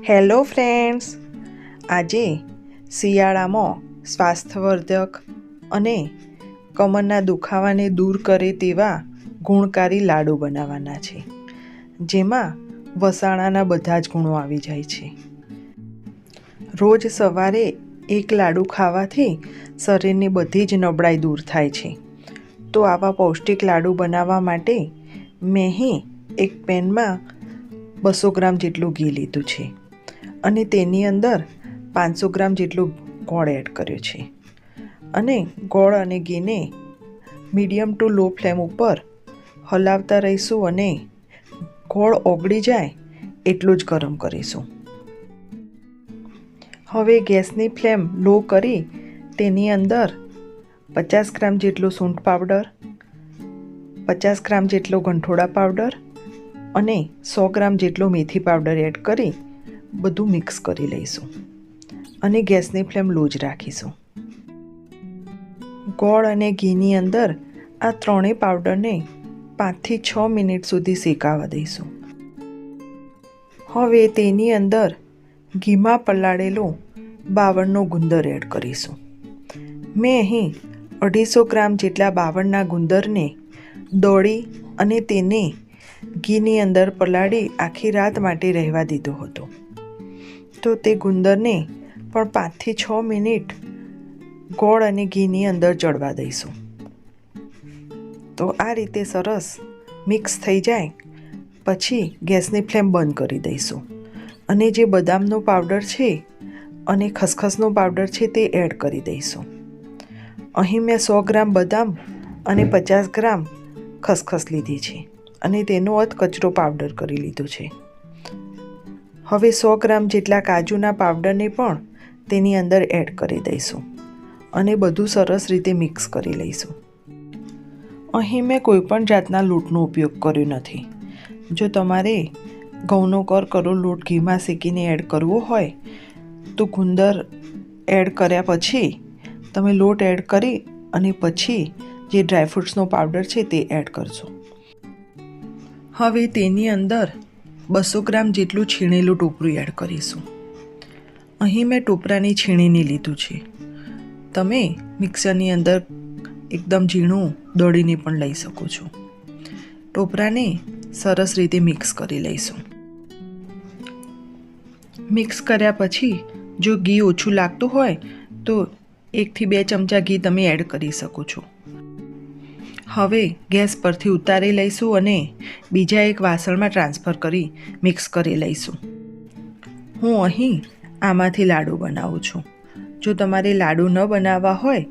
Hello friends. આજે શિયાળામાં સ્વાસ્થ્યવર્ધક અને કમરના દુખાવાને દૂર કરે તેવા ગુણકારી લાડુ બનાવવાના છે, જેમાં વસાણાના બધા જ ગુણો આવી જાય છે. રોજ સવારે એક લાડુ ખાવાથી શરીરની બધી જ નબળાઈ દૂર થાય છે. તો આવા પૌષ્ટિક લાડુ બનાવવા માટે મેં એક પેનમાં બસો ગ્રામ જેટલું ઘી લીધું છે. અને તેની અંદર પાંચસો ગ્રામ જેટલું ગોળ એડ કર્યો છે. અને ગોળ અને ઘીને મીડિયમ ટુ લો ફ્લેમ ઉપર હલાવતા રહીશું અને ગોળ ઓગળી જાય એટલું જ ગરમ કરીશું. હવે ગેસની ફ્લેમ લો કરી તેની અંદર પચાસ ગ્રામ જેટલો સૂંઠ પાવડર, પચાસ ગ્રામ જેટલો ગંઠોડા પાવડર અને સો ગ્રામ જેટલો મેથી પાવડર એડ કરી બધું મિક્સ કરી લઈશું. અને ગેસની ફ્લેમ લો જ રાખીશું. ગોળ અને ઘીની અંદર આ ત્રણેય પાવડરને પાંચથી છ મિનિટ સુધી શેકાવા દઈશું. હવે તેની અંદર ઘીમાં પલાળેલો બાવળનો ગુંદર એડ કરીશું. મેં અહીં અઢીસો ગ્રામ જેટલા બાવળના ગુંદરને દોડી અને તેને ઘીની અંદર પલાળી આખી રાત માટે રહેવા દીધો હતો. તો તે ગુંદરને પણ પાંચથી છ મિનિટ ગોળ અને ઘીની અંદર ચડવા દઈશું. તો આ રીતે સરસ મિક્સ થઈ જાય, પછી ગેસની ફ્લેમ બંધ કરી દઈશું. અને જે બદામનો પાવડર છે અને ખસખસનો પાવડર છે તે એડ કરી દઈશું. અહીં મેં સો ગ્રામ બદામ અને પચાસ ગ્રામ ખસખસ લીધી છે અને તેનો અધ કચરો પાવડર કરી લીધો છે. હવે સો ગ્રામ જેટલા કાજુના પાવડરને પણ તેની અંદર એડ કરી દઈશું અને બધું સરસ રીતે મિક્સ કરી લઈશું. અહીં મેં કોઈપણ જાતના લોટનો ઉપયોગ કર્યો નથી. જો તમારે ઘઉંનો કર કરો, લોટ ઘીમાં શેકીને એડ કરવો હોય, તો ગુંદર એડ કર્યા પછી તમે લોટ એડ કરી અને પછી જે ડ્રાયફ્રૂટ્સનો પાવડર છે તે એડ કરશો હવે તેની અંદર બસો ગ્રામ જેટલું છીણેલું ટોપરું એડ કરીશું. અહીં મેં ટોપરાની છીણીને લીધું છે. તમે મિક્સરની અંદર એકદમ ઝીણું દોડીને પણ લઈ શકો છો. ટોપરાને સરસ રીતે મિક્સ કરી લઈશું. મિક્સ કર્યા પછી જો ઘી ઓછું લાગતું હોય તો એકથી બે ચમચા ઘી તમે એડ કરી શકો છો. હવે ગેસ પરથી ઉતારી લઈશું અને બીજા એક વાસણમાં ટ્રાન્સફર કરી મિક્સ કરી લઈશું. હું અહીં આમાંથી લાડુ બનાવું છું. જો તમારે લાડુ ન બનાવવા હોય,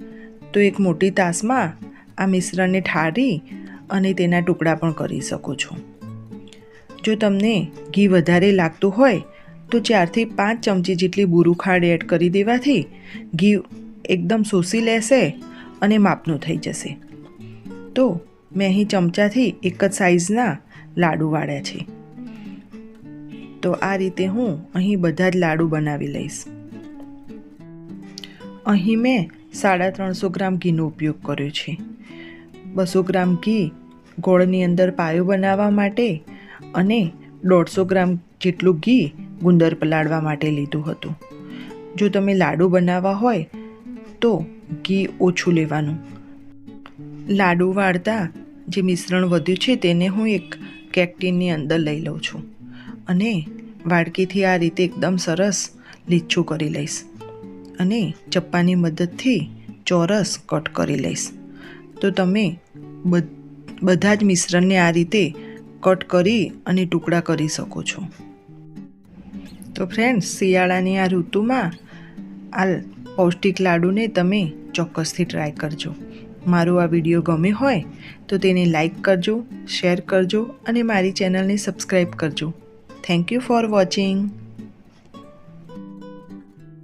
તો એક મોટી તાસમાં આ મિશ્રણને ઠારી અને તેના ટુકડા પણ કરી શકો છો. જો તમને ઘી વધારે લાગતું હોય, તો ચારથી પાંચ ચમચી જેટલી બુરું ખાંડ એડ કરી દેવાથી ઘી એકદમ શોષી લેશે અને માપનું થઈ જશે. તો મેં અહીં ચમચાથી એક જ સાઇઝના લાડુ વાળ્યા છે. તો આ રીતે હું અહીં બધા જ લાડુ બનાવી લઈશ. અહીં મેં સાડા ત્રણસો ગ્રામ ઘીનો ઉપયોગ કર્યો છે. બસો ગ્રામ ઘી ગોળની અંદર પાયો બનાવવા માટે અને દોઢસો ગ્રામ જેટલું ઘી ગુંદર પલાળવા માટે લીધું હતું. જો તમે લાડુ બનાવવા હોય તો ઘી ઓછું લેવાનું. લાડુ વાળતા જે મિશ્રણ વધ્યું છે તેને હું એક કેકટીનની અંદર લઈ લઉં છું. અને વાડકીથી આ રીતે એકદમ સરસ લીચું કરી લઈશ. અને ચપ્પાની મદદથી ચોરસ કટ કરી લઈશ. તો તમે બધા જ મિશ્રણને આ રીતે કટ કરી અને ટુકડા કરી શકો છો. તો ફ્રેન્ડ્સ, શિયાળાની આ ઋતુમાં આ પૌષ્ટિક લાડુને તમે ચોક્કસથી ટ્રાય કરજો. મારો આ વીડિયો ગમે હોય, તો તેને લાઇક કરજો શેર કરજો અને મારી ચેનલને સબસ્ક્રાઈબ કરજો. Thank you for watching